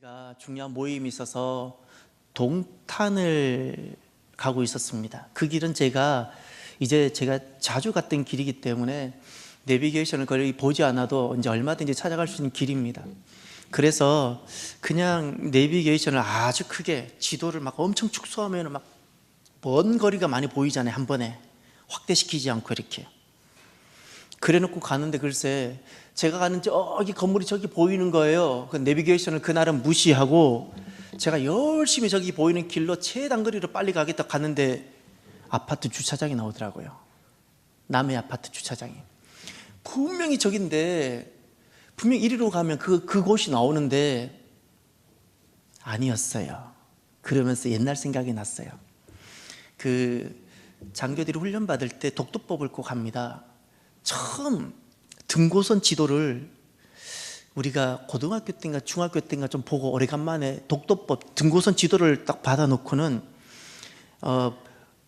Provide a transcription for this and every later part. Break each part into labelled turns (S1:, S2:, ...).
S1: 제가 중요한 모임이 있어서 동탄을 가고 있었습니다. 그 길은 제가 이제 제가 자주 갔던 길이기 때문에 내비게이션을 거의 보지 않아도 이제 얼마든지 찾아갈 수 있는 길입니다. 그래서 그냥 내비게이션을 아주 크게 지도를 막 엄청 축소하면 막 먼 거리가 많이 보이잖아요. 한 번에 확대시키지 않고 이렇게. 그래놓고 가는데 글쎄 제가 가는 저기 건물이 저기 보이는 거예요. 그 내비게이션을 그날은 무시하고 제가 열심히 저기 보이는 길로 최단 거리로 빨리 가겠다 갔는데 아파트 주차장이 나오더라고요. 남의 아파트 주차장이. 분명히 저긴데 분명 이리로 가면 그 그곳이 나오는데 아니었어요. 그러면서 옛날 생각이 났어요. 그 장교들이 훈련 받을 때 독도법을 꼭 합니다. 처음 등고선 지도를 우리가 고등학교 때인가 중학교 때인가 좀 보고 오래간만에 독도법 등고선 지도를 딱 받아놓고는 어,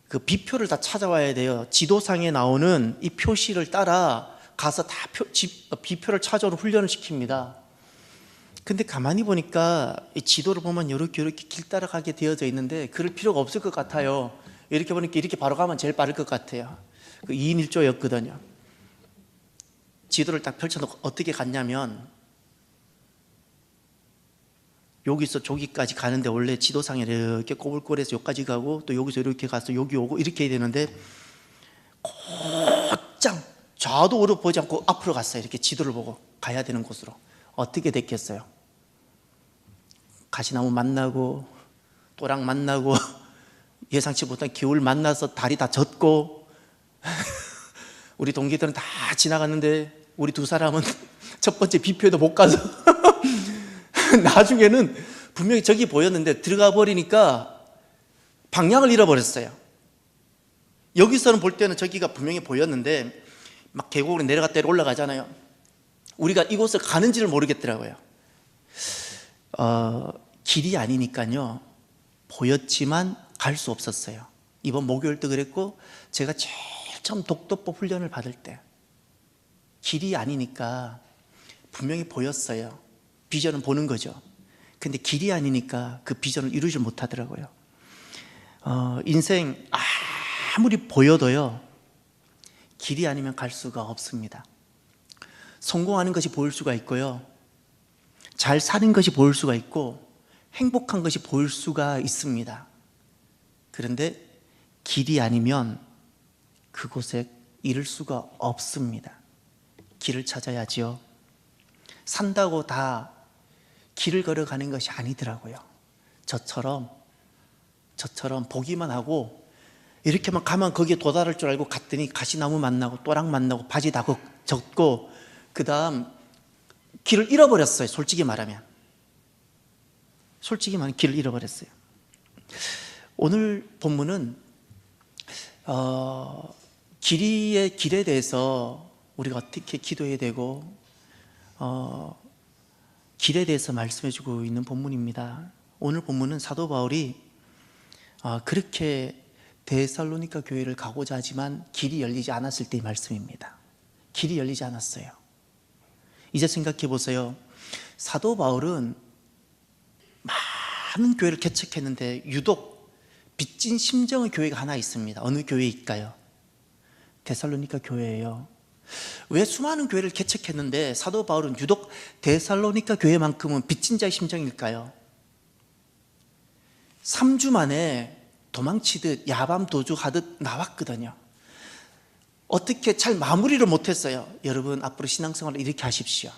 S1: 그 비표를 다 찾아와야 돼요. 지도상에 나오는 이 표시를 따라 가서 다 표, 지, 비표를 찾아오는 훈련을 시킵니다. 근데 가만히 보니까 이 지도를 보면 이렇게 이렇게 길 따라가게 되어져 있는데 그럴 필요가 없을 것 같아요. 이렇게 보니까 이렇게 바로 가면 제일 빠를 것 같아요. 그 2인 1조였거든요. 지도를 딱 펼쳐놓고 어떻게 갔냐면 여기서 저기까지 가는데 원래 지도상에 이렇게 꼬불꼬불해서 여기까지 가고 또 여기서 이렇게 가서 여기 오고 이렇게 해야 되는데 곧장 좌도 우로 보지 않고 앞으로 갔어요. 이렇게 지도를 보고 가야 되는 곳으로 어떻게 됐겠어요? 가시나무 만나고 또랑 만나고 예상치 못한 기울 만나서 다리 다 젖고 우리 동기들은 다 지나갔는데 우리 두 사람은 첫 번째 비표에도 못 가서 나중에는 분명히 저기 보였는데 들어가 버리니까 방향을 잃어버렸어요. 여기서는 볼 때는 저기가 분명히 보였는데 막 계곡으로 내려갔다 올라가잖아요. 우리가 이곳을 가는지를 모르겠더라고요. 어, 길이 아니니까요. 보였지만 갈 수 없었어요. 이번 목요일도 그랬고 제가 제일 처음 독도법 훈련을 받을 때 길이 아니니까 분명히 보였어요. 비전은 보는 거죠. 근데 길이 아니니까 그 비전을 이루지 못하더라고요. 어, 인생 아무리 보여도요, 길이 아니면 갈 수가 없습니다. 성공하는 것이 보일 수가 있고요. 잘 사는 것이 보일 수가 있고, 행복한 것이 보일 수가 있습니다. 그런데 길이 아니면 그곳에 이를 수가 없습니다. 길을 찾아야지요. 산다고 다 길을 걸어가는 것이 아니더라고요. 저처럼, 저처럼 보기만 하고 이렇게만 가면 거기에 도달할 줄 알고 갔더니 가시나무 만나고 또랑 만나고 바지 다 젖고 그 다음 길을 잃어버렸어요. 솔직히 말하면. 솔직히 말하면 길을 잃어버렸어요. 오늘 본문은 어, 길이의 길에 대해서 우리가 어떻게 기도해야 되고 어, 길에 대해서 말씀해주고 있는 본문입니다. 오늘 본문은 사도 바울이 어, 그렇게 데살로니가 교회를 가고자 하지만 길이 열리지 않았을 때의 말씀입니다. 길이 열리지 않았어요. 이제 생각해 보세요. 사도 바울은 많은 교회를 개척했는데 유독 빚진 심정의 교회가 하나 있습니다. 어느 교회일까요? 데살로니가 교회예요. 왜 수많은 교회를 개척했는데 사도 바울은 유독 데살로니가 교회만큼은 빚진 자의 심정일까요? 3주 만에 도망치듯 야밤 도주하듯 나왔거든요. 어떻게 잘 마무리를 못했어요. 여러분 앞으로 신앙생활을 이렇게 하십시오.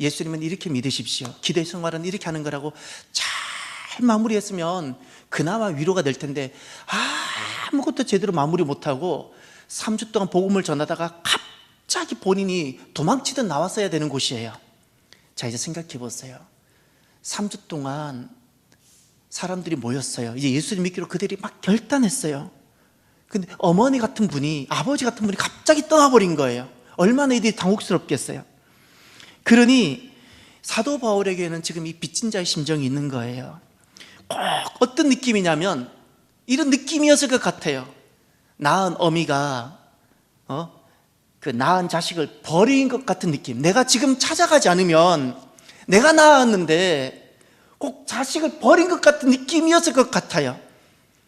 S1: 예수님은 이렇게 믿으십시오. 기도 생활은 이렇게 하는 거라고 잘 마무리했으면 그나마 위로가 될 텐데 아무것도 제대로 마무리 못하고 3주 동안 복음을 전하다가 갑 자기 본인이 도망치듯 나왔어야 되는 곳이에요. 자 이제 생각해 보세요. 3주 동안 사람들이 모였어요. 이제 예수님 믿기로 그들이 막 결단했어요. 근데 어머니 같은 분이, 아버지 같은 분이 갑자기 떠나버린 거예요. 얼마나 이들이 당혹스럽겠어요. 그러니 사도 바울에게는 지금 이 빚진 자의 심정이 있는 거예요. 꼭 어떤 느낌이냐면 이런 느낌이었을 것 같아요. 낳은 어미가 어? 그 낳은 자식을 버린 것 같은 느낌. 내가 지금 찾아가지 않으면 내가 낳았는데 꼭 자식을 버린 것 같은 느낌이었을 것 같아요.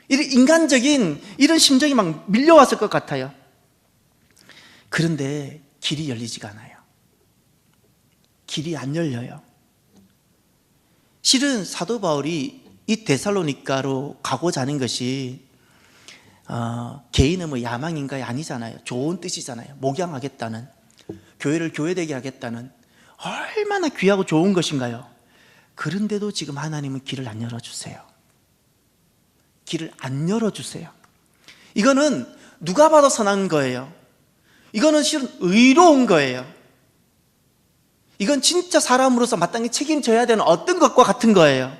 S1: 이런 인간적인 이런 심정이 막 밀려왔을 것 같아요. 그런데 길이 열리지가 않아요. 길이 안 열려요. 실은 사도 바울이 이 데살로니카로 가고자 하는 것이 어, 개인의 뭐 야망인가요? 아니잖아요. 좋은 뜻이잖아요. 목양하겠다는 교회를 교회되게 하겠다는 얼마나 귀하고 좋은 것인가요? 그런데도 지금 하나님은 길을 안 열어주세요. 길을 안 열어주세요. 이거는 누가 봐도 선한 거예요. 이거는 실은 의로운 거예요. 이건 진짜 사람으로서 마땅히 책임져야 되는 어떤 것과 같은 거예요.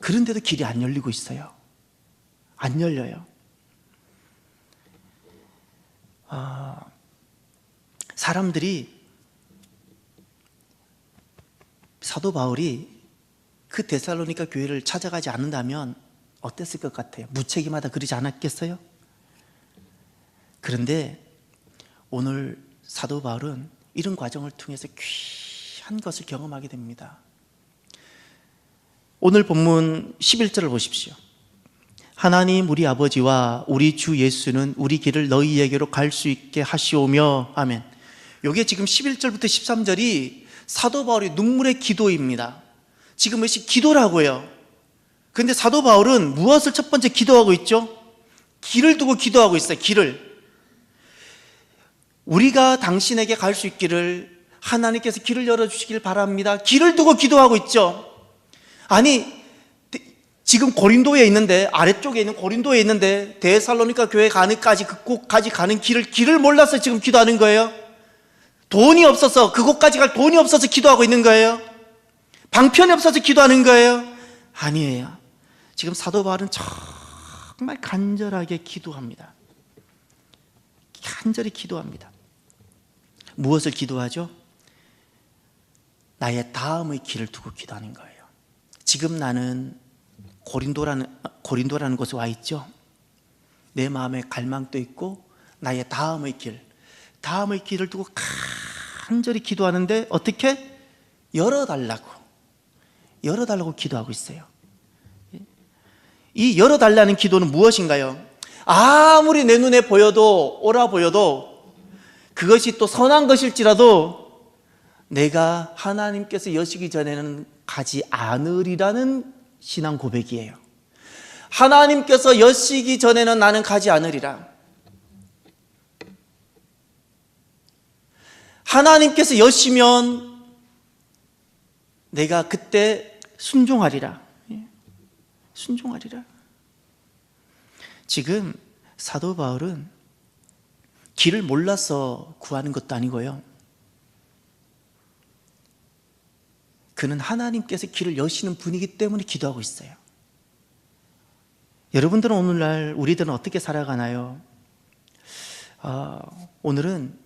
S1: 그런데도 길이 안 열리고 있어요. 안 열려요. 아, 사람들이 사도 바울이 그 데살로니가 교회를 찾아가지 않는다면 어땠을 것 같아요? 무책임하다 그러지 않았겠어요? 그런데 오늘 사도 바울은 이런 과정을 통해서 귀한 것을 경험하게 됩니다. 오늘 본문 11절을 보십시오. 하나님 우리 아버지와 우리 주 예수는 우리 길을 너희에게로 갈 수 있게 하시오며 아멘. 요게 지금 11절부터 13절이 사도 바울의 눈물의 기도입니다. 지금 이것이 기도라고요. 근데 사도 바울은 무엇을 첫 번째 기도하고 있죠? 길을 두고 기도하고 있어요. 길을. 우리가 당신에게 갈 수 있기를 하나님께서 길을 열어 주시길 바랍니다. 길을 두고 기도하고 있죠. 아니, 지금 고린도에 있는데, 아래쪽에 있는 고린도에 있는데, 데살로니가 교회 가는까지, 그곳까지 가는 길을, 길을 몰라서 지금 기도하는 거예요. 돈이 없어서, 그곳까지 갈 돈이 없어서 기도하고 있는 거예요. 방편이 없어서 기도하는 거예요. 아니에요. 지금 사도 바울은 정말 간절하게 기도합니다. 간절히 기도합니다. 무엇을 기도하죠? 나의 다음의 길을 두고 기도하는 거예요. 지금 나는 고린도라는 고린도라는 곳에 와 있죠. 내 마음에 갈망도 있고 나의 다음의 길, 다음의 길을 두고 간절히 기도하는데 어떻게 열어달라고 열어달라고 기도하고 있어요. 이 열어달라는 기도는 무엇인가요? 아무리 내 눈에 보여도 오라 보여도 그것이 또 선한 것일지라도 내가 하나님께서 여시기 전에는 가지 않으리라는 신앙 고백이에요. 하나님께서 여시기 전에는 나는 가지 않으리라. 하나님께서 여시면 내가 그때 순종하리라. 예. 순종하리라. 지금 사도 바울은 길을 몰라서 구하는 것도 아니고요. 그는 하나님께서 길을 여시는 분이기 때문에 기도하고 있어요. 여러분들은 오늘날 우리들은 어떻게 살아가나요? 아, 오늘은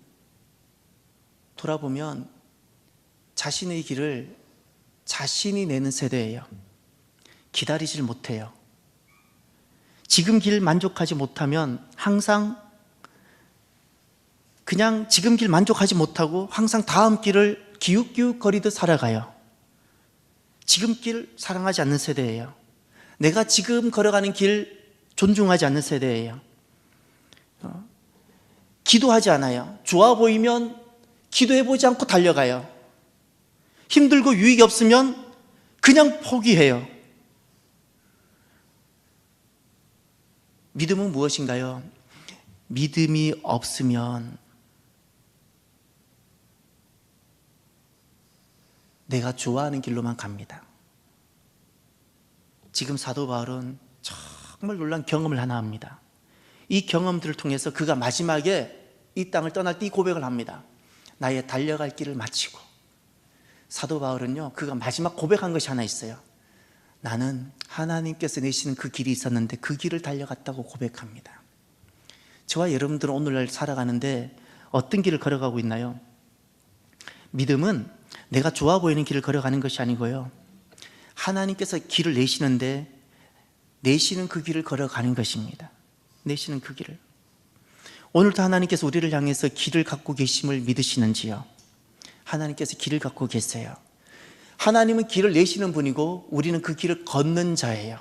S1: 돌아보면 자신의 길을 자신이 내는 세대예요. 기다리질 못해요. 지금 길 만족하지 못하면 항상 그냥 지금 길 만족하지 못하고 항상 다음 길을 기웃기웃 거리듯 살아가요. 지금 길 사랑하지 않는 세대예요. 내가 지금 걸어가는 길 존중하지 않는 세대예요. 어? 기도하지 않아요. 좋아 보이면 기도해보지 않고 달려가요. 힘들고 유익이 없으면 그냥 포기해요. 믿음은 무엇인가요? 믿음이 없으면 내가 좋아하는 길로만 갑니다. 지금 사도 바울은 정말 놀란 경험을 하나 합니다. 이 경험들을 통해서 그가 마지막에 이 땅을 떠날 때 이 고백을 합니다. 나의 달려갈 길을 마치고 사도 바울은요, 그가 마지막 고백한 것이 하나 있어요. 나는 하나님께서 내시는 그 길이 있었는데 그 길을 달려갔다고 고백합니다. 저와 여러분들은 오늘날 살아가는데 어떤 길을 걸어가고 있나요? 믿음은 내가 좋아 보이는 길을 걸어가는 것이 아니고요. 하나님께서 길을 내시는데 내시는 그 길을 걸어가는 것입니다. 내시는 그 길을. 오늘도 하나님께서 우리를 향해서 길을 갖고 계심을 믿으시는지요? 하나님께서 길을 갖고 계세요. 하나님은 길을 내시는 분이고 우리는 그 길을 걷는 자예요.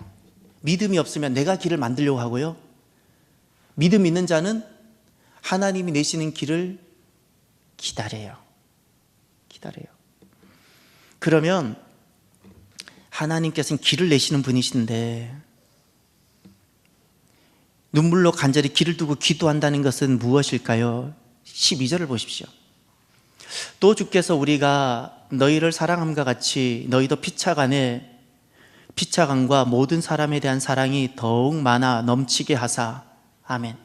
S1: 믿음이 없으면 내가 길을 만들려고 하고요. 믿음 있는 자는 하나님이 내시는 길을 기다려요. 기다려요. 그러면 하나님께서는 길을 내시는 분이신데 눈물로 간절히 길을 두고 기도한다는 것은 무엇일까요? 12절을 보십시오. 또 주께서 우리가 너희를 사랑함과 같이 너희도 피차간에 피차간과 모든 사람에 대한 사랑이 더욱 많아 넘치게 하사 아멘.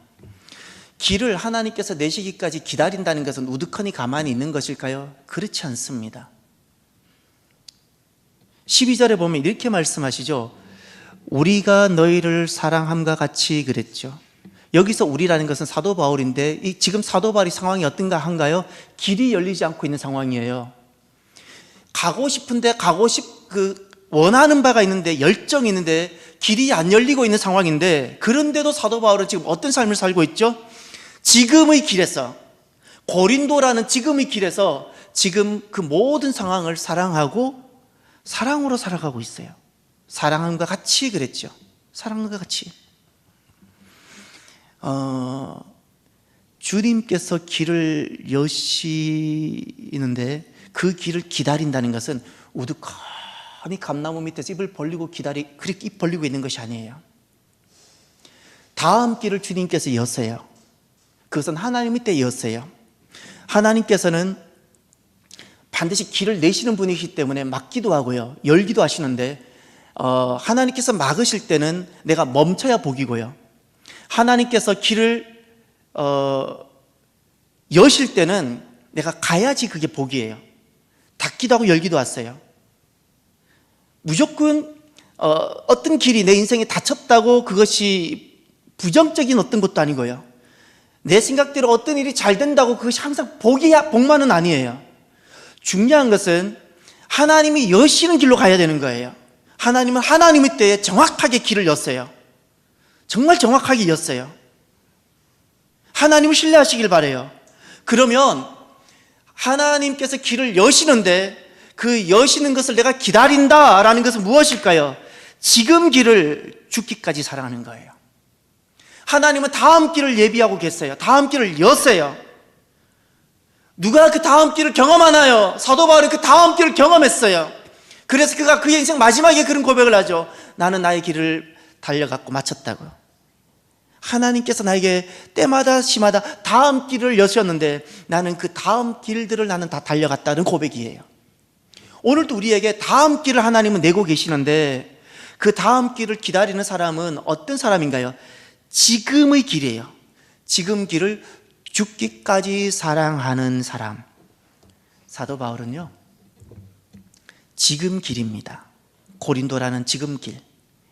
S1: 길을 하나님께서 내시기까지 기다린다는 것은 우두커니 가만히 있는 것일까요? 그렇지 않습니다. 12절에 보면 이렇게 말씀하시죠. 우리가 너희를 사랑함과 같이 그랬죠. 여기서 우리라는 것은 사도 바울인데 이 지금 사도 바울의 상황이 어떤가 한가요? 길이 열리지 않고 있는 상황이에요. 가고 싶은데 가고 싶 그 원하는 바가 있는데 열정이 있는데 길이 안 열리고 있는 상황인데 그런데도 사도 바울은 지금 어떤 삶을 살고 있죠? 지금의 길에서 고린도라는 지금의 길에서 지금 그 모든 상황을 사랑하고 사랑으로 살아가고 있어요. 사랑함과 같이 그랬죠. 사랑과 같이. 어, 주님께서 길을 여시는데 그 길을 기다린다는 것은 우두커니 감나무 밑에서 입을 벌리고 기다리 그렇게 입 벌리고 있는 것이 아니에요. 다음 길을 주님께서 여세요. 그것은 하나님 밑에 여세요. 하나님께서는 반드시 길을 내시는 분이기 때문에 막기도 하고요. 열기도 하시는데 어, 하나님께서 막으실 때는 내가 멈춰야 복이고요. 하나님께서 길을 어, 여실 때는 내가 가야지 그게 복이에요. 닫기도 하고 열기도 왔어요. 무조건 어, 어떤 길이 내 인생에 닫혔다고 그것이 부정적인 어떤 것도 아니고요. 내 생각대로 어떤 일이 잘 된다고 그것이 항상 복이야 복만은 아니에요. 중요한 것은 하나님이 여시는 길로 가야 되는 거예요. 하나님은 하나님의 때에 정확하게 길을 였어요. 정말 정확하게 였어요. 하나님을 신뢰하시길 바래요. 그러면 하나님께서 길을 여시는데 그 여시는 것을 내가 기다린다라는 것은 무엇일까요? 지금 길을 죽기까지 사랑하는 거예요. 하나님은 다음 길을 예비하고 계세요. 다음 길을 여세요. 누가 그 다음 길을 경험하나요? 사도 바울이 그 다음 길을 경험했어요. 그래서 그가 그의 인생 마지막에 그런 고백을 하죠. 나는 나의 길을 달려갔고 마쳤다고요. 하나님께서 나에게 때마다 시마다 다음 길을 여셨는데 나는 그 다음 길들을 나는 다 달려갔다는 고백이에요. 오늘도 우리에게 다음 길을 하나님은 내고 계시는데 그 다음 길을 기다리는 사람은 어떤 사람인가요? 지금의 길이에요. 지금 길을 죽기까지 사랑하는 사람. 사도 바울은요, 지금 길입니다. 고린도라는 지금 길.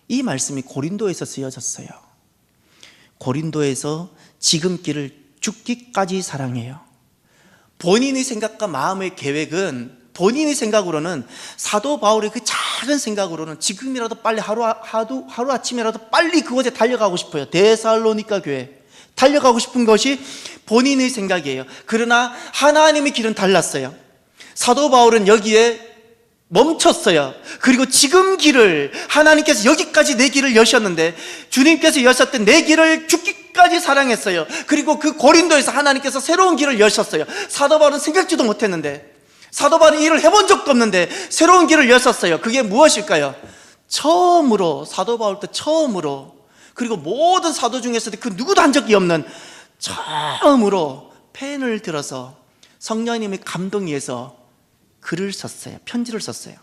S1: 이 말씀이 고린도에서 쓰여졌어요. 고린도에서 지금 길을 죽기까지 사랑해요. 본인의 생각과 마음의 계획은 본인의 생각으로는 사도 바울의 그 작은 생각으로는 지금이라도 빨리 하루 하루 하루 아침이라도 빨리 그곳에 달려가고 싶어요. 데살로니가 교회 달려가고 싶은 것이 본인의 생각이에요. 그러나 하나님의 길은 달랐어요. 사도 바울은 여기에 멈췄어요. 그리고 지금 길을 하나님께서 여기까지 내 길을 여셨는데 주님께서 여셨던 내 길을 죽기까지 사랑했어요. 그리고 그 고린도에서 하나님께서 새로운 길을 여셨어요. 사도 바울은 생각지도 못했는데 사도 바울은 일을 해본 적도 없는데 새로운 길을 여셨어요. 그게 무엇일까요? 처음으로 사도 바울 때 처음으로 그리고 모든 사도 중에서도 그 누구도 한 적이 없는 처음으로 펜을 들어서 성령님의 감동위에서 글을 썼어요. 편지를 썼어요.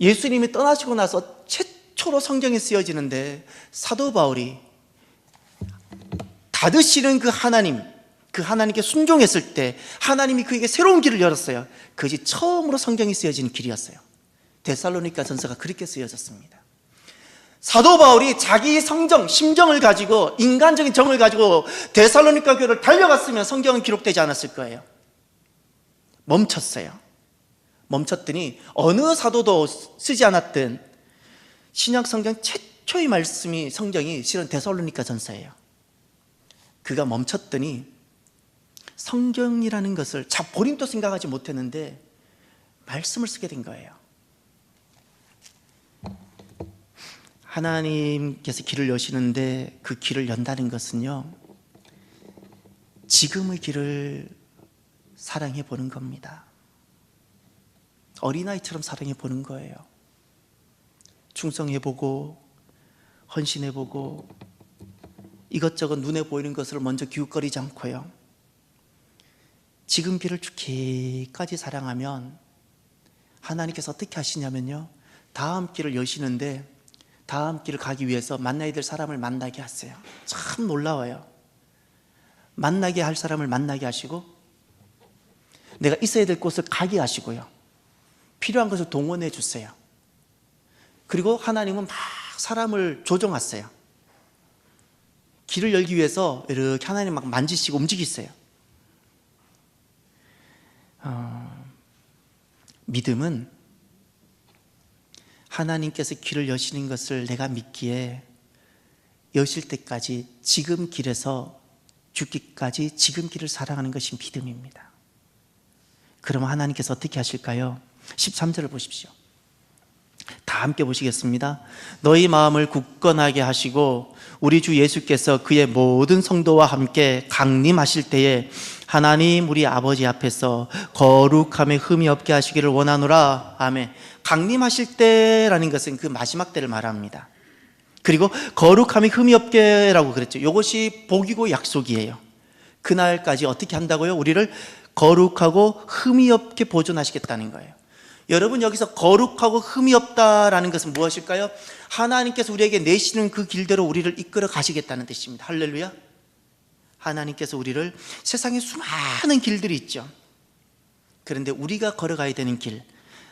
S1: 예수님이 떠나시고 나서 최초로 성경이 쓰여지는데 사도 바울이 닫으시는 그 하나님, 그 하나님께 순종했을 때 하나님이 그에게 새로운 길을 열었어요. 그것이 처음으로 성경이 쓰여지는 길이었어요. 데살로니가 전서가 그렇게 쓰여졌습니다. 사도 바울이 자기 성정, 심정을 가지고 인간적인 정을 가지고 데살로니가 교회를 달려갔으면 성경은 기록되지 않았을 거예요. 멈췄어요. 멈췄더니 어느 사도도 쓰지 않았던 신약 성경 최초의 말씀이 성경이 실은 데살로니가 전서예요. 그가 멈췄더니 성경이라는 것을 자 본인도 생각하지 못했는데 말씀을 쓰게 된 거예요. 하나님께서 길을 여시는데 그 길을 연다는 것은요, 지금의 길을 사랑해 보는 겁니다. 어린아이처럼 사랑해 보는 거예요. 충성해 보고, 헌신해 보고, 이것저것 눈에 보이는 것을 먼저 기웃거리지 않고요. 지금 길을 쭉기까지 사랑하면 하나님께서 어떻게 하시냐면요. 다음 길을 여시는데 다음 길을 가기 위해서 만나야 될 사람을 만나게 하세요. 참 놀라워요. 만나게 할 사람을 만나게 하시고 내가 있어야 될 곳을 가게 하시고요. 필요한 것을 동원해 주세요. 그리고 하나님은 막 사람을 조정하세요. 길을 열기 위해서 이렇게 하나님 막 만지시고 움직이세요. 어, 믿음은 하나님께서 길을 여시는 것을 내가 믿기에 여실 때까지 지금 길에서 죽기까지 지금 길을 사랑하는 것이 믿음입니다. 그러면 하나님께서 어떻게 하실까요? 13절을 보십시오. 다 함께 보시겠습니다. 너희 마음을 굳건하게 하시고 우리 주 예수께서 그의 모든 성도와 함께 강림하실 때에 하나님 우리 아버지 앞에서 거룩함에 흠이 없게 하시기를 원하노라. 아멘. 강림하실 때라는 것은 그 마지막 때를 말합니다. 그리고 거룩함이 흠이 없게라고 그랬죠. 이것이 복이고 약속이에요. 그날까지 어떻게 한다고요? 우리를 거룩하고 흠이 없게 보존하시겠다는 거예요. 여러분 여기서 거룩하고 흠이 없다라는 것은 무엇일까요? 하나님께서 우리에게 내시는 그 길대로 우리를 이끌어 가시겠다는 뜻입니다. 할렐루야. 하나님께서 우리를 세상에 수많은 길들이 있죠. 그런데 우리가 걸어가야 되는 길,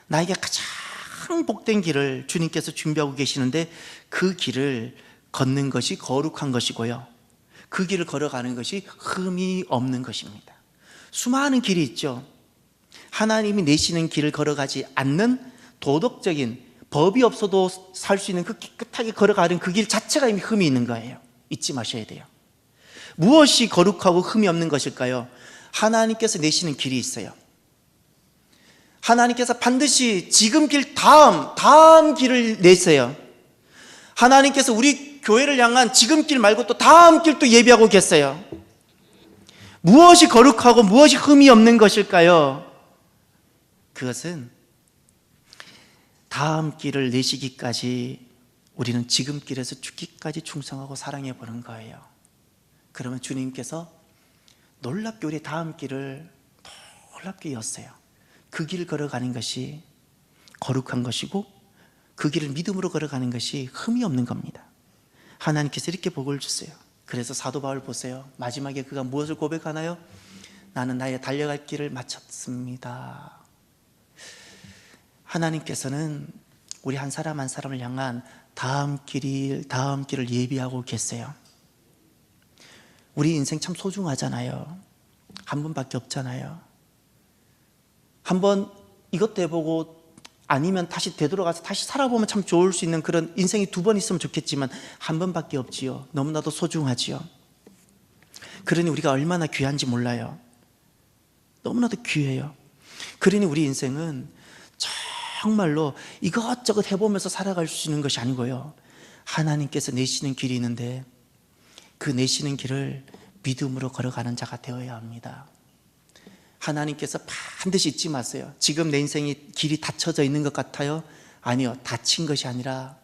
S1: 나에게 가장 복된 길을 주님께서 준비하고 계시는데 그 길을 걷는 것이 거룩한 것이고요. 그 길을 걸어가는 것이 흠이 없는 것입니다. 수많은 길이 있죠. 하나님이 내시는 길을 걸어가지 않는 도덕적인 법이 없어도 살 수 있는 그 깨끗하게 걸어가는 그 길 자체가 이미 흠이 있는 거예요. 잊지 마셔야 돼요. 무엇이 거룩하고 흠이 없는 것일까요? 하나님께서 내시는 길이 있어요. 하나님께서 반드시 지금 길 다음, 다음 길을 내세요. 하나님께서 우리 교회를 향한 지금 길 말고 또 다음 길도 예비하고 계세요. 무엇이 거룩하고 무엇이 흠이 없는 것일까요? 그것은 다음 길을 내시기까지 우리는 지금 길에서 죽기까지 충성하고 사랑해 보는 거예요. 그러면 주님께서 놀랍게 우리 다음 길을 놀랍게 였어요. 그 길을 걸어가는 것이 거룩한 것이고 그 길을 믿음으로 걸어가는 것이 흠이 없는 겁니다. 하나님께서 이렇게 복을 주세요. 그래서 사도 바울 보세요. 마지막에 그가 무엇을 고백하나요? 나는 나의 달려갈 길을 마쳤습니다. 하나님께서는 우리 한 사람 한 사람을 향한 다음 길이 다음 길을 예비하고 계세요. 우리 인생 참 소중하잖아요. 한 번밖에 없잖아요. 한 번 이것도 해보고 아니면 다시 되돌아가서 다시 살아보면 참 좋을 수 있는 그런 인생이 두 번 있으면 좋겠지만 한 번밖에 없지요. 너무나도 소중하지요. 그러니 우리가 얼마나 귀한지 몰라요. 너무나도 귀해요. 그러니 우리 인생은 정말로 이것저것 해보면서 살아갈 수 있는 것이 아니고요. 하나님께서 내시는 길이 있는데 그 내시는 길을 믿음으로 걸어가는 자가 되어야 합니다. 하나님께서 반드시 잊지 마세요. 지금 내 인생이 길이 닫혀져 있는 것 같아요? 아니요. 닫힌 것이 아니라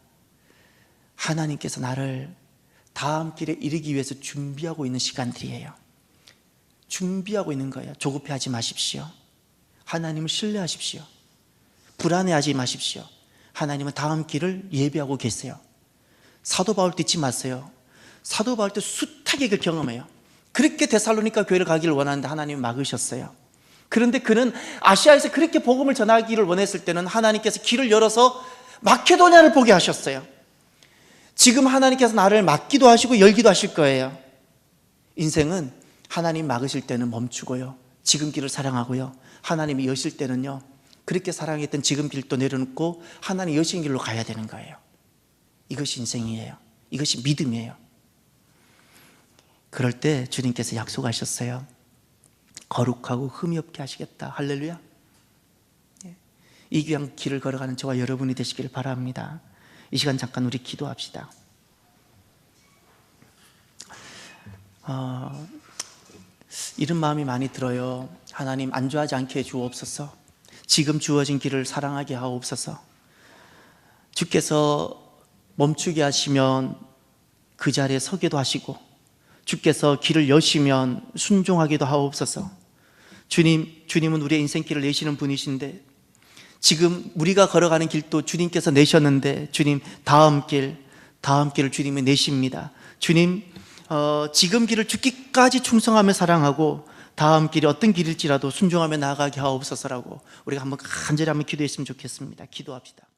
S1: 하나님께서 나를 다음 길에 이르기 위해서 준비하고 있는 시간들이에요. 준비하고 있는 거예요. 조급해 하지 마십시오. 하나님을 신뢰하십시오. 불안해하지 마십시오. 하나님은 다음 길을 예비하고 계세요. 사도 바울 때 잊지 마세요. 사도 바울 때 숱하게 그 경험해요. 그렇게 데살로니카 교회를 가기를 원하는데 하나님이 막으셨어요. 그런데 그는 아시아에서 그렇게 복음을 전하기를 원했을 때는 하나님께서 길을 열어서 마케도냐를 보게 하셨어요. 지금 하나님께서 나를 막기도 하시고 열기도 하실 거예요. 인생은 하나님 막으실 때는 멈추고요. 지금 길을 사랑하고요. 하나님이 여실 때는요. 그렇게 사랑했던 지금 길도 내려놓고 하나님 여신 길로 가야 되는 거예요. 이것이 인생이에요. 이것이 믿음이에요. 그럴 때 주님께서 약속하셨어요. 거룩하고 흠이 없게 하시겠다. 할렐루야. 예. 이 귀한 길을 걸어가는 저와 여러분이 되시길 바랍니다. 이 시간 잠깐 우리 기도합시다. 어, 이런 마음이 많이 들어요. 하나님 안주하지 않게 해 주옵소서. 지금 주어진 길을 사랑하게 하옵소서. 주께서 멈추게 하시면 그 자리에 서기도 하시고 주께서 길을 여시면 순종하기도 하옵소서. 주님, 주님은 우리의 인생길을 내시는 분이신데 지금 우리가 걸어가는 길도 주님께서 내셨는데 주님 다음 길, 다음 길을 주님이 내십니다. 주님, 어, 지금 길을 죽기까지 충성하며 사랑하고 다음 길이 어떤 길일지라도 순종하며 나아가게 하옵소서라고 우리가 한번 간절히 한번 기도했으면 좋겠습니다. 기도합시다.